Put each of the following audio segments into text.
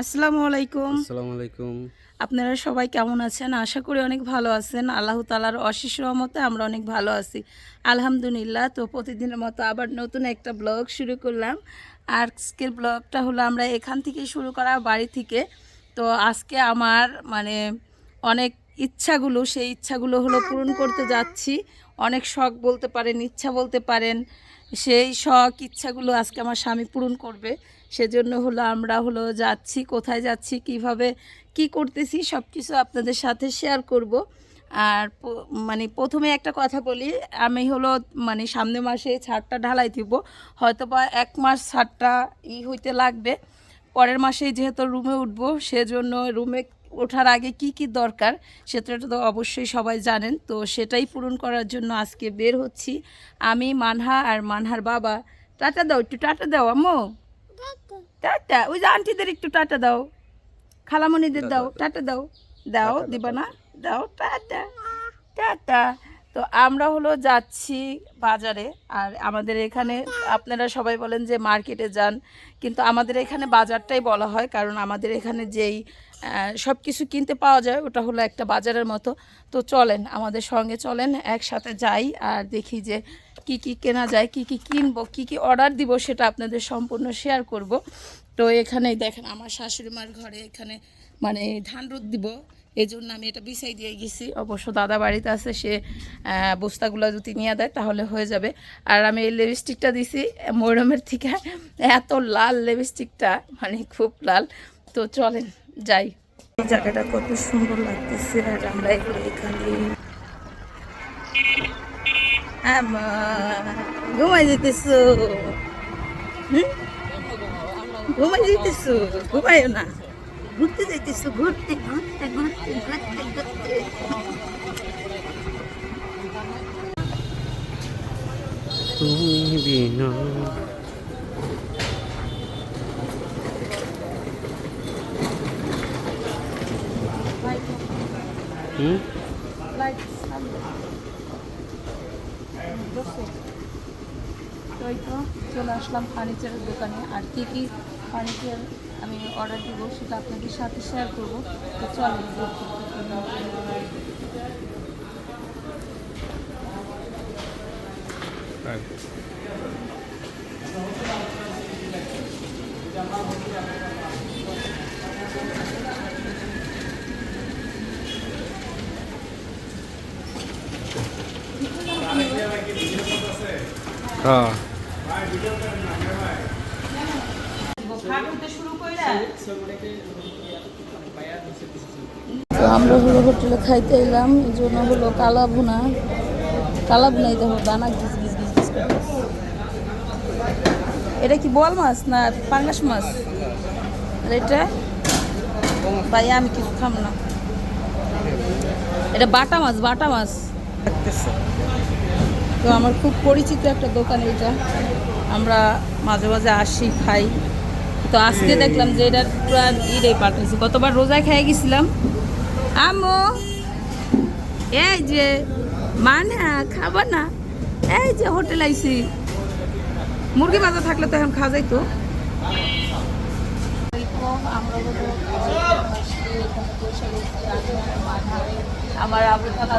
আসসালামু আলাইকুম। আসসালামু আলাইকুম। আপনারা সবাই কেমন আছেন? আশা করি অনেক ভালো আছেন। আল্লাহ তালার অশেষ রহমতে আমরা অনেক ভালো আছি। আলহামদুলিল্লাহ তো প্রতিদিনের মতো আবার নতুন একটা ব্লগ শুরু করলাম। আর আজকের ব্লগটা হলো আমরা এখান থেকে শুরু করা বাড়ি থেকে। তো আজকে আমার মানে অনেক ইচ্ছাগুলো, সেই ইচ্ছাগুলো হলো পূরণ করতে যাচ্ছি। অনেক শখ বলতে পারেন, ইচ্ছা বলতে পারেন, সেই শখ, ইচ্ছাগুলো আজকে আমার স্বামী পূরণ করবে। সেজন্য হলো আমরা হলো যাচ্ছি, কোথায় যাচ্ছি, কীভাবে, কি করতেছি সব কিছু আপনাদের সাথে শেয়ার করব। আর মানে প্রথমে একটা কথা বলি, আমি হলো মানে সামনের মাসে ছাদটা ঢালাই দিব হয়তো বা এক মাস ছাদটা ই হইতে লাগবে। পরের মাসেই যেহেতু রুমে উঠবো, সেজন্য রুমে ওঠার আগে কি কি দরকার সেটা তো অবশ্যই সবাই জানেন। তো সেটাই পূরণ করার জন্য আজকে বের হচ্ছি। আমি মানহা আর মানহার বাবা। টাটা দাও একটু টাটা দাও আম্মু। টাটা। ওই যে আন্টিদের একটু টাটা দাও। খালামণিদের দাও টাটা দাও। দাও। দিবা না? দাও টাটা। টাটা। তো আমরা হলো যাচ্ছি বাজারে। আর আমাদের এখানে আপনারা সবাই বলেন যে মার্কেটে যান। কিন্তু আমাদের এখানে বাজারটাই বলা হয়। কারণ আমাদের এখানে যেই সব কিছু কিনতে পাওয়া যায়, ওটা হলো একটা বাজারের মতো। তো চলেন, আমাদের সঙ্গে চলেন, একসাথে যাই আর দেখি যে কি কি কেনা যায়, কি কি কিনবো, কি কি অর্ডার দিব সেটা আপনাদের সম্পূর্ণ শেয়ার করব। তো এখানেই দেখেন, আমার শাশুড়ি মার ঘরে এখানে মানে ধান রোদ দিব এই জন্য আমি এটা বিছাই দিয়ে গেছি। অবশ্য দাদা বাড়িতে আছে, সে বস্তাগুলো যদি নিয়ে দেয় তাহলে হয়ে যাবে। আর আমি এই লিপস্টিকটা দিছি মরমের থেকে এত লাল লিপস্টিকটা মানে খুব লাল। তো চলেন। যাই। এই জায়গাটা কত সুন্দর লাগতেছে আর আমরা এগুলো এখানে ঘুমাই যেতেছো। হুম? ঘুমাই যেতেছো ঘুমাইও না। ঘুরতে যাইতেছো ঘুরতে ঘুরতে ঘুরতে ঘুরতে ঘুরতে। তুমি বিনা হুম তো এই তো চলে আসলাম ফার্নিচারের দোকানে। আর কি কি ফার্নিচার আমি অর্ডার দিব সেটা আপনাদের সাথে শেয়ার করব। তো চলেন দেখি। হ্যাঁ তো আমরা হলো হোটেলে খাইতে এলাম এই জন্য হলো কালা ভুনা। কালা ভুনা এই দেখো দানা গিজ গিজ গিজ গিজ এটা কি বল মাছ না পাঙ্গাস মাছ? আর এটা? ভাই আমি কিছু খাম না। এটা বাটা মাছ বাটা মাছ। তো আমার খুব পরিচিত একটা দোকান এটা আমরা মাঝে মাঝে আসি খাই। তো আজকে দেখলাম যে এটা পুরো ইটাই পাঠাইছি। কতবার রোজায় খেয়ে গেছিলাম? আমো এই যে মানে খাবার না। এই যে হোটেল আইছি। মুরগি বাজার থাকলে তো এখন খাওয়া যাইতো। মানহা, আমার আবু তাহলে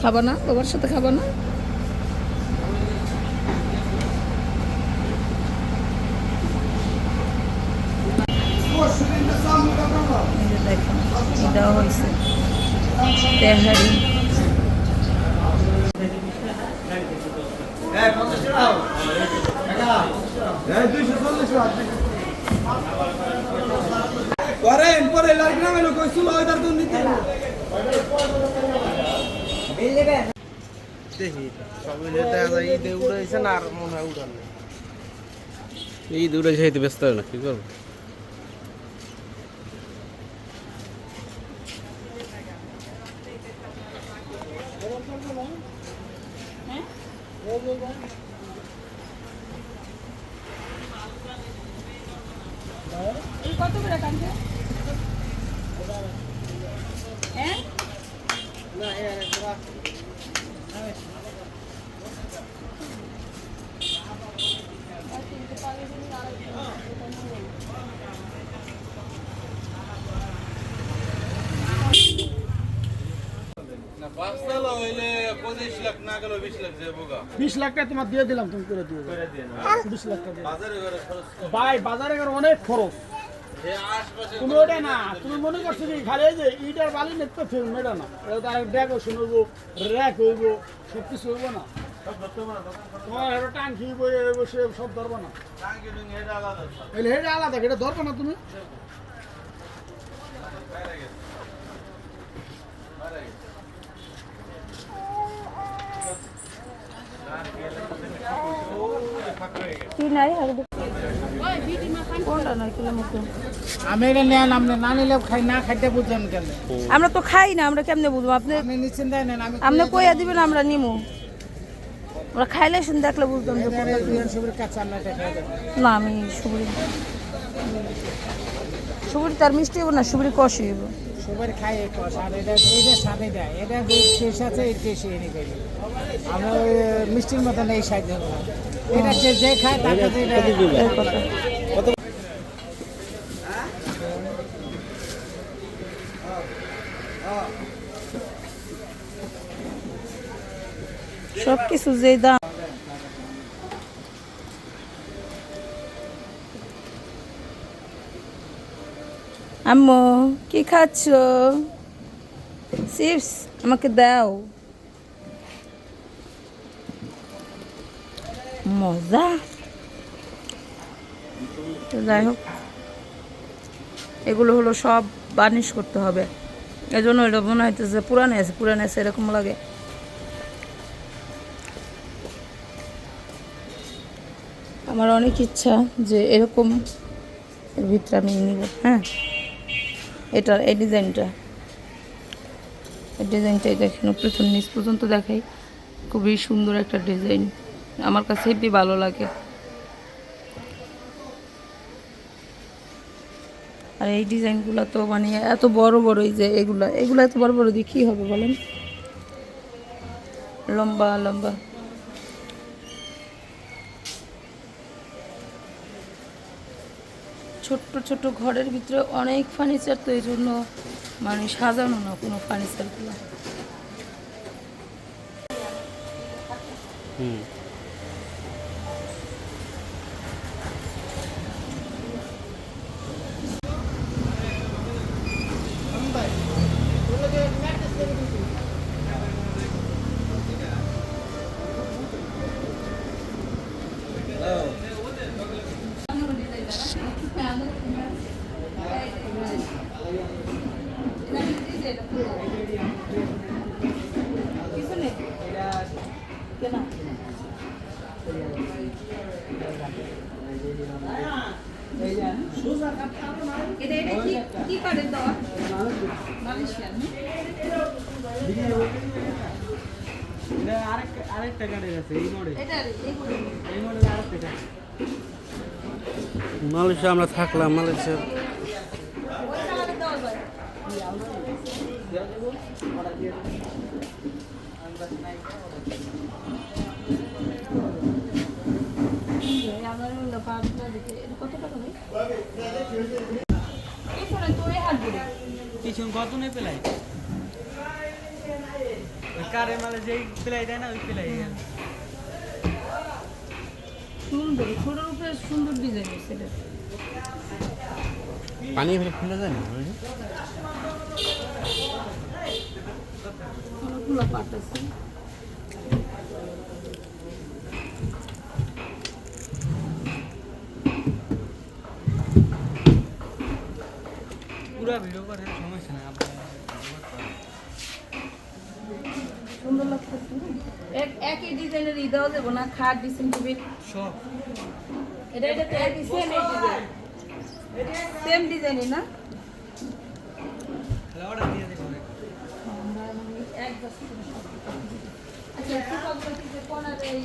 খাব না, বাবার সাথে খাব না? দেখেন কি দেওয়া হয়েছে তেহারি করেন পরে কইছিল ওইটার তো নিতে দেখি সব মিলে দেখা ঈদে উড়াইছে না আর মনে হয় উড়ান এই দূরে যাইতে ব্যস্ত হয় না কি করব? কত করে কানছে? বিশ লাখ টাকা তোমার দিয়ে দিলাম তুমি করে দিয়ে বিশ লাখ টাকা ভাই বাজারে গেলে অনেক খরচ। তুমি ওটা না তুমি মনে করছ কি খালি যে ইটার বালি নেতে ফেলুন এটা না। এটা ব্যাগ শুনব র্যাক হইব সব কিছু হইব না তোমার এটা টাঙ্কি বই সে সব ধরবো না। এলে আলাদা। এটা ধরবো না তুমি? কি নাই আমি এটা নেন আপনি না নিলে খাই না খাইতে কেন? আমরা তো খাই না আমরা কেমনে বুঝব? আপনি আপনি নিশ্চিন্তে নেন আমি আপনি কইয়া দিবেন আমরা নিমু। আমরা খাইলে শুন দেখলে বুঝতাম যে না আমি সুবরি সুবরি তার মিষ্টি হইব না সুবরি কষি সবার খাই এই কষ আর এটা এটা সাথে দেয় এটা যে টেস্ট আছে এই টেস্ট এনে আমরা মিষ্টির মতন এই সাইজ এটা যে যে খায় তার কাছে এটা সব কিছু যেই দাম। আম্মু কি খাচ্ছ? চিপস আমাকে দাও। মজা তো যাই হোক, এগুলো হলো সব বার্নিশ করতে হবে। এজন্য এটা মনে হইতেছে পুরানো আছে পুরানো আছে, এরকম লাগে। আমার অনেক ইচ্ছা যে এরকম এর ভিতরে আমি নিব হ্যাঁ? এটা এই ডিজাইনটা। এই ডিজাইনটাই দেখেন প্রথম নিচ পর্যন্ত দেখাই। খুবই সুন্দর একটা ডিজাইন। আমার কাছে হেবি ভালো লাগে। আর এই ডিজাইনগুলো তো মানে এত বড় বড় এই যে এগুলো এগুলো এত বড় বড় দিয়ে কী হবে বলেন? লম্বা লম্বা। ছোট্ট ছোট্ট ঘরের ভিতরে অনেক ফার্নিচার তো এই জন্য মানে সাজানো না কোনো ফার্নিচারগুলো হুম। কি কি কাঠের দেওয়া মালয়েশিয়ান আরেকটা গাড়ি আছে এই আরেকটা গাড়ি মালয়েশিয়া আমরা থাকলাম মালয়েশিয়া কত পিছন নেই পেলাই কারে মালে যেই দেয় না, ওই সুন্দর সুন্দর ডিজাইন পানি যায় আছে পুরা ভিডিও করে সমস্যা নাই আপনার সুন্দর লাগতেছে না? এক একই ডিজাইনের ইদাও দেব না খাট ডিজাইন সব। এটা এটা তো একই সেম ডিজাইন। সেম ডিজাইনই না? অর্ডার দিয়ে দেবেন এক বছর আচ্ছা কোয়ালিটিতে এই